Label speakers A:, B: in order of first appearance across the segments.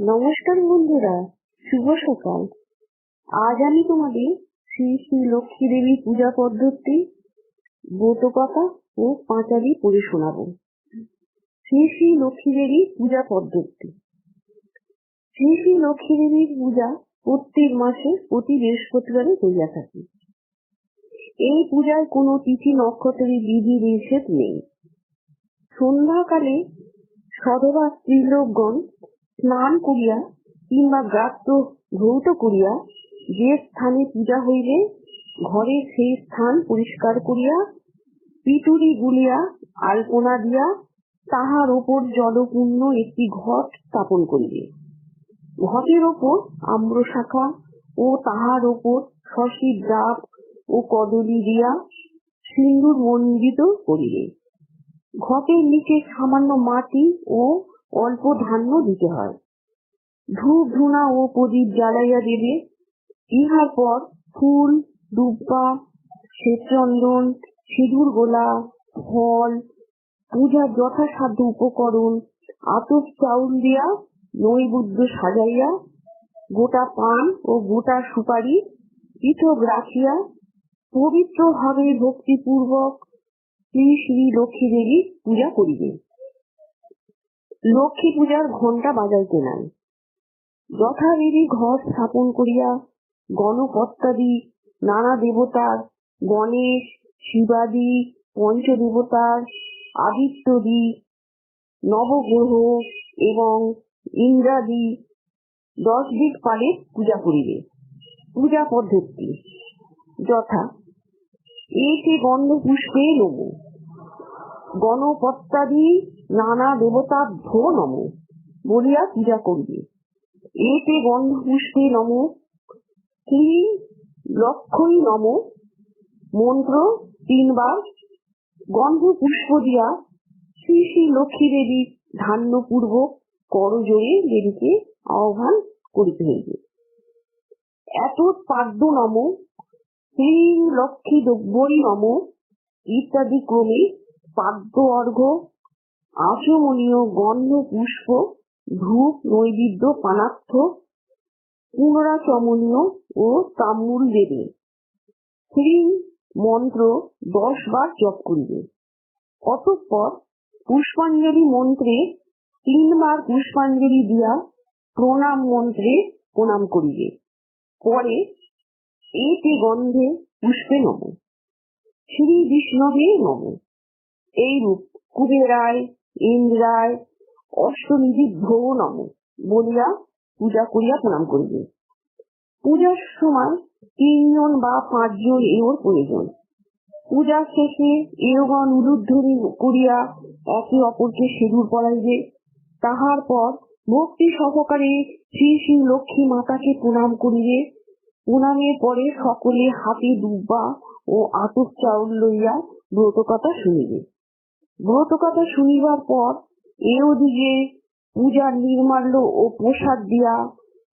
A: নমস্কার বন্ধুরা, শুভ সকাল। আজ আমি তোমাদের শ্রী শ্রী লক্ষ্মী দেবী পূজা পদ্ধতি, ব্রতকথা ও পাঁচালি পড়ে শোনাবো। শ্রী শ্রী লক্ষ্মী দেবী পূজা পদ্ধতি। শ্রী শ্রী লক্ষ্মী দেবীর পূজা প্রত্যেক মাসে প্রতি বৃহস্পতিবারে হইয়া থাকে। এই পূজায় কোনো তিথি নক্ষত্রের বিধি নিষেধ নেই। সন্ধ্যাকালে সধবা স্ত্রীলোকগণ স্নান করিয়া কিংবা গাত্র ধৌত করিয়া যে স্থানে পূজা হইবে ঘরের সেই স্থান পরিষ্কার করিয়া পিটুরি গুলিয়া আলপনা দিয়া তাহার উপর জলপূর্ণ একটি ঘট স্থাপন করিবে। ঘটের ওপর আম্রশাখা ও তাহার ওপর শশীর ডাব ও কদলী দিয়া সিন্দুর মণ্ডিত করিবে। ঘটের নিচে সামান্য মাটি ও অল্প ধান্য দিতে হয়। ধূপ ধুনা ও প্রদীপ জ্বালাইয়া দেবে ইহার পর ফুল দুব্বা শ্বেতচন্দন, সিঁদুর গোলা, ফল পূজার যথাসাধ্য উপকরণ, আতপ চাউল দিয়া নৈবেদ্য সাজাইয়া গোটা পান ও গোটা সুপারি পৃথক রাখিয়া পবিত্রভাবে ভক্তিপূর্বক শ্রী শ্রী লক্ষ্মী দেবী পূজা করিবে। লক্ষ্মী পূজার ঘণ্টা বাজাইতে নাই। যথাবিধি ঘর স্থাপন করিয়া গণপত্যাদি নানা দেবতার গণেশ, শিবাদি পঞ্চদেবতার আদিত্যদি, নবগ্রহ এবং ইন্দ্রাদি দশ দিক পালে পূজা করিবে। পূজা পদ্ধতি। যথা। এতে গন্ধ পুষ্পে নম। গণপত্যাদি নানা দেবতাভ্য নম বলিয়া পূজা করিবে। এতে গন্ধ পুষ্পে নম ক্লীন লক্ষই নম, মন্ত্র তিনবার গন্ধ পুষ্প দিয়া শ্রী শ্রী লক্ষ্মী দেবী ধান্য পূর্বক করজোড়ে দেবীকে আহ্বান করিতে হইবে। এত পাদ্য নম, শ্রী লক্ষ্মী দ্রব্যই নম ইত্যাদি ক্রমে পাদ্য অর্ঘ আচমনীয় গন্ধ পুষ্প ধূপ, নৈবেদ্য পানার্থ পুনরাচমনীয় ও তাম্বুল দেবে। শ্রী মন্ত্র দশ বার জপ করিবে। অতঃপর পুষ্পাঞ্জলি মন্ত্রে তিনবার পুষ্পাঞ্জলি দিয়া প্রণাম মন্ত্রে প্রণাম করিবে। পরে এতে গন্ধে পুষ্পে নম। শ্রী বিষ্ণবে নম। এইরূপ কুবেরায় ইন্দ্রায় অষ্টনিধি ভোগ নম বলিয়া পূজা করিয়া প্রণাম করিবে। পূজার সময় তিনজন বা পাঁচজন এওর প্রয়োজন। পূজা শেষে এওগণ উলুধ্বনি করিয়া একে অপরকে সিঁদুর পরাইবে। তাহার পর ভক্তি সহকারে শ্রী শ্রী লক্ষ্মী মাতাকে প্রণাম করিবে। প্রণামের পরে সকলে হাতে দুব্বা ও আতপ চাউল লইয়া ব্রতকথা শুনিবে। ব্রতকথা শুনিবার পর এ ওদিকে পূজার নির্মাল্য ও প্রসাদ দিয়া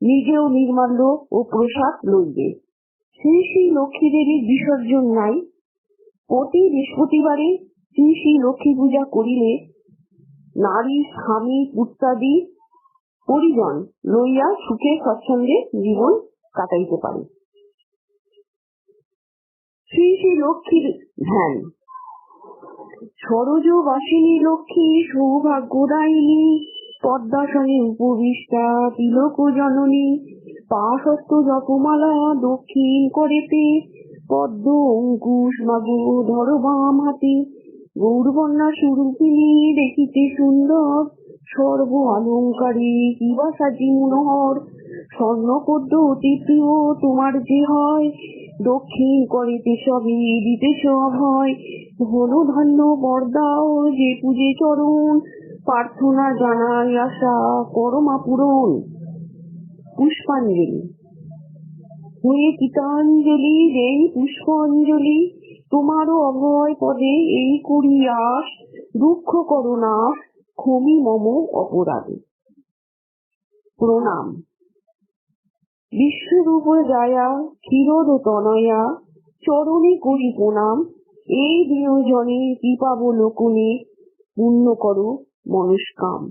A: নিজেও নির্মাল্য ও প্রসাদ লইবে। শ্রী শ্রী লক্ষ্মী দেবীর বিসর্জন নাই। প্রতি বৃহস্পতিবারে শ্রী শ্রী লক্ষ্মী পূজা করিলে নারী, স্বামী, পুত্রাদি পরিজন লইয়া সুখে স্বচ্ছন্দে জীবন কাটাইতে পারে। শ্রী শ্রী লক্ষ্মীর ধ্যান সরজ বাসিনী লক্ষ্মী, সৌভাগ্যদায়িনী, পদ্মাসনে উপবিষ্টা তিলক জননী পাশস্ত জপমালা দক্ষিণ করেতে, পদ্ম অঙ্কুশ মাগো ধর বাম হাতে গৌরবন্যা স্বরূপিণী দেখিতে সুন্দর, সর্ব অলঙ্কারে কিবা সাজি মনোহর স্বর্ণপদ্ম অতি প্রিয় তোমার যে হয়, দক্ষিণ করিতে সবে দিতেছ হয়। ধন ধান্য বরদাও যে পূজে চরণ, প্রার্থনা জানাই আশা করমা পূরণ। পুষ্পাঞ্জলি। হয়ে গীতাঞ্জলি দেই পুষ্পাঞ্জলি, তোমারও অভয় পদে এই করি আস দুঃখ করুণা ক্ষমি মম অপরাধে। প্রণাম। বিশ্বরূপ যায়া ক্ষীরোদ তনয়া চরণে করি প্রণাম। এই দিনজনে কৃপাবলোকনে পূর্ণ করো মনস্কাম।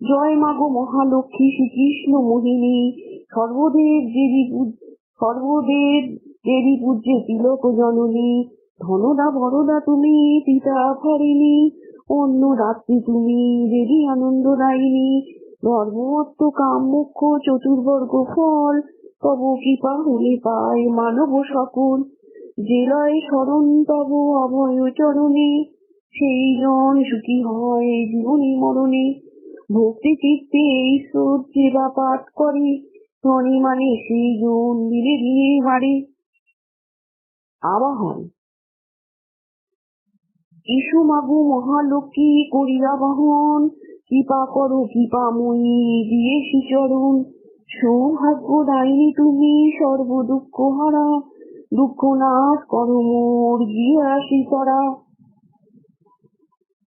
A: জয় মাগো মহালক্ষ্মী শ্রীকৃষ্ণ মোহিনী, সর্বদেব দেবী সর্বদেব দেবী পূজ্যে তিলক জননী, ধনদা বরদা তুমি, পিতা ভরিণী অন্য রাত্রি তুমি, দেবী আনন্দদায়িনী ধর্মত্ব কাম মোক্ষ চতুর্বর্গ ফল, তব কৃপা হলে পায় মানব সকল। জেলায় স্মরণ, তব অভয় চরণে, সেই জন সুখী হয় জীবনী মরণে। ভক্তি চিত্তে ঈশ্বর সেবা পাঠ করে ধনী মানে সেই জন দিনে দিনে বাড়ে আবাহন। ইসু মাগু মহালক্ষ্মী করিয়া বাহন কৃপা করো কৃপাময়ী দিয়ে চরণ সৌভাগ্য দায়নি তুমি সর্ব দুঃখ হারা। দুঃখ নাশ করো মোর গিয়া করা।